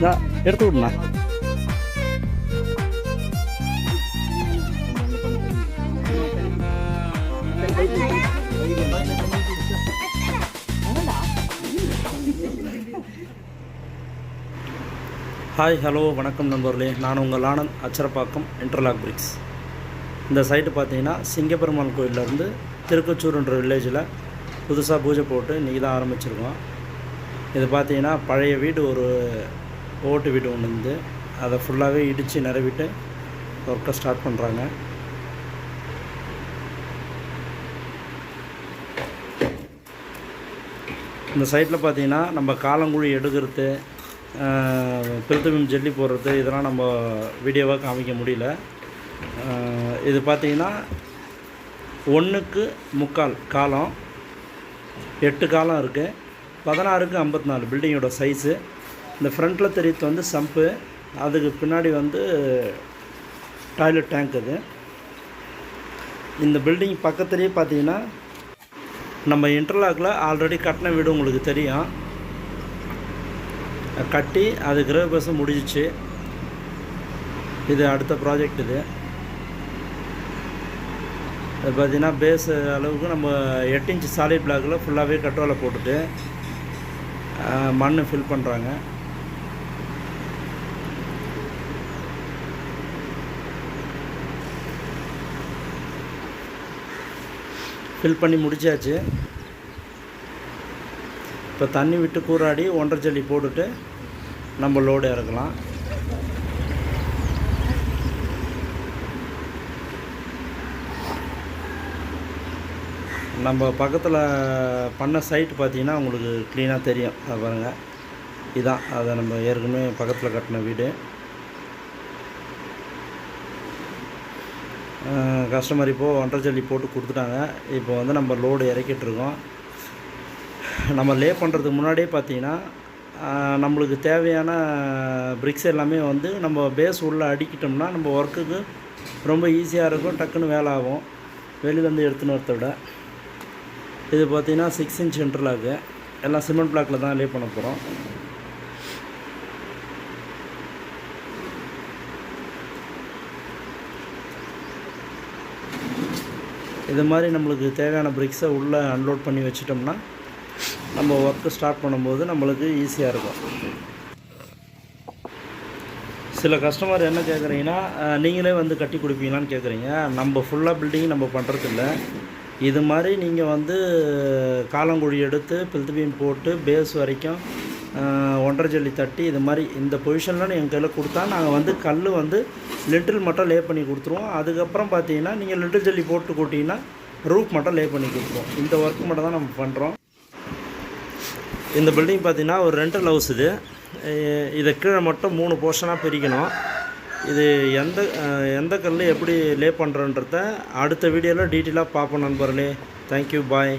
எடுத்து விடுண்ணா hi hello வணக்கம் நண்பர்களே. நான் உங்கள் ஆனந்த் அச்சரப்பாக்கம் இன்டர்லாக் பிரிக்ஸ் இந்த சைட்டு பார்த்தீங்கன்னா சிங்கப்பெருமாள் கோயிலேருந்து திருக்கச்சூர்ன்ற வில்லேஜில் புதுசாக பூஜை போட்டு இன்றைக்கி தான் ஆரம்பிச்சிருக்கோம். இது பார்த்தீங்கன்னா பழைய வீடு ஒரு ஓட்டு வீடு ஒன்று இருந்து அதை ஃபுல்லாகவே இடித்து நிறவிட்டு ஒர்க்கை ஸ்டார்ட் பண்ணுறாங்க இந்த சைட்டில் பார்த்தீங்கன்னா நம்ம காலங்குழி எடுக்கிறது பில்தமிம் ஜெல்லி போடுறது இதெல்லாம் நம்ம வீடியோவாக காமிக்க முடியல. இது பார்த்தீங்கன்னா ஒன்றுக்கு முக்கால் காலம் எட்டு காலம் இருக்குது பதினாறுக்கு ஐம்பத்தி நாலு பில்டிங்கோட சைஸு இந்த ஃப்ரண்ட்டில் தெரியுது வந்து சம்ப்பு அதுக்கு பின்னாடி வந்து டாய்லெட் டேங்க் அது இந்த பில்டிங் பக்கத்துலேயே பார்த்தீங்கன்னா நம்ம இன்டர்லாக்கில் ஆல்ரெடி கட்டின வீடு உங்களுக்கு தெரியும். கட்டி அது கிரகபிரசம் முடிஞ்சிச்சு. இது அடுத்த ப்ராஜெக்ட் இது. அது பார்த்திங்கன்னா பேஸ் அளவுக்கு நம்ம எட்டு இன்ச் சாலிட் பிளாக்கில் ஃபுல்லாகவே கட்டுவாலை போட்டுட்டு மண் ஃபில் பண்ணுறாங்க ஃபில் பண்ணி முடிச்சாச்சு. இப்போ தண்ணி விட்டு கூறாடி ஒன்றரை ஜல்லி போட்டுட்டு நம்ம லோடு இறக்கலாம். நம்ம பக்கத்தில் பண்ண சைட் பார்த்தீங்கன்னா உங்களுக்கு க்ளீனாக தெரியும். அது பாருங்கள் இதான். அதை நம்ம ஏற்கனவே பக்கத்தில் கட்டின வீடு. கஸ்டமர் இப்போது ஒன்றரை ஜல்லி போட்டு கொடுத்துட்டாங்க. இப்போ வந்து நம்ம லோடு இறக்கிட்டுருக்கோம் நம்ம லே பண்ணுறதுக்கு முன்னாடியே பார்த்தீங்கன்னா நம்மளுக்கு தேவையான பிரிக்ஸ் எல்லாமே வந்து நம்ம பேஸ் உள்ளே அடிக்கிட்டோம்னா நம்ம ஒர்க்குக்கு ரொம்ப ஈஸியாக இருக்கும் டக்குன்னு வேலை ஆகும். வெளியிலேருந்து எடுத்துன்னு வரத விட. இது பார்த்தீங்கன்னா சிக்ஸ் இன்ச் இன்டர்லாக்கு எல்லாம் சிமெண்ட் பிளாக்கில் தான் லே பண்ண போகிறோம் இது மாதிரி நம்மளுக்கு தேவையான பிரிக்ஸை உள்ளே அன்லோட் பண்ணி வச்சிட்டோம்னா நம்ம ஒர்க்கு ஸ்டார்ட் பண்ணும்போது நம்மளுக்கு ஈஸியாக இருக்கும். சில கஸ்டமர் என்ன கேட்குறீங்கன்னா நீங்களே வந்து கட்டி கொடுப்பீங்களான்னு கேட்குறீங்க நம்ம ஃபுல்லாக பில்டிங் நம்ம பண்ணுறதில்ல இது மாதிரி நீங்கள் வந்து காலங்குழி எடுத்து பில்த்து பீம் போட்டு பேஸ் வரைக்கும் ஒன்றரை ஜல்லி தட்டி இது மாதிரி இந்த பொசிஷனில் எங்கள் கையில் கொடுத்தா நாங்கள் வந்து கல் வந்து லிட்டில் மட்டும் லே பண்ணி கொடுத்துருவோம். அதுக்கப்புறம் பார்த்தீங்கன்னா நீங்கள் லிட்டில் ஜல்லி போட்டு கூட்டிங்கன்னா ரூஃப் மட்டும் லே பண்ணி கொடுத்துருவோம். இந்த ஒர்க் மட்டும் தான் நம்ம பண்ணுறோம் இந்த பில்டிங் பார்த்தீங்கன்னா ஒரு ரெண்டல் ஹவுஸ் இது. இதை கீழே மட்டும் மூணு போர்ஷனாக பிரிக்கணும். இது எந்த எந்த கல் எப்படி லே பண்ணுறன்றத அடுத்த வீடியோவில் டீட்டெயிலாக பார்ப்போம் நண்பர்களே. Thank you bye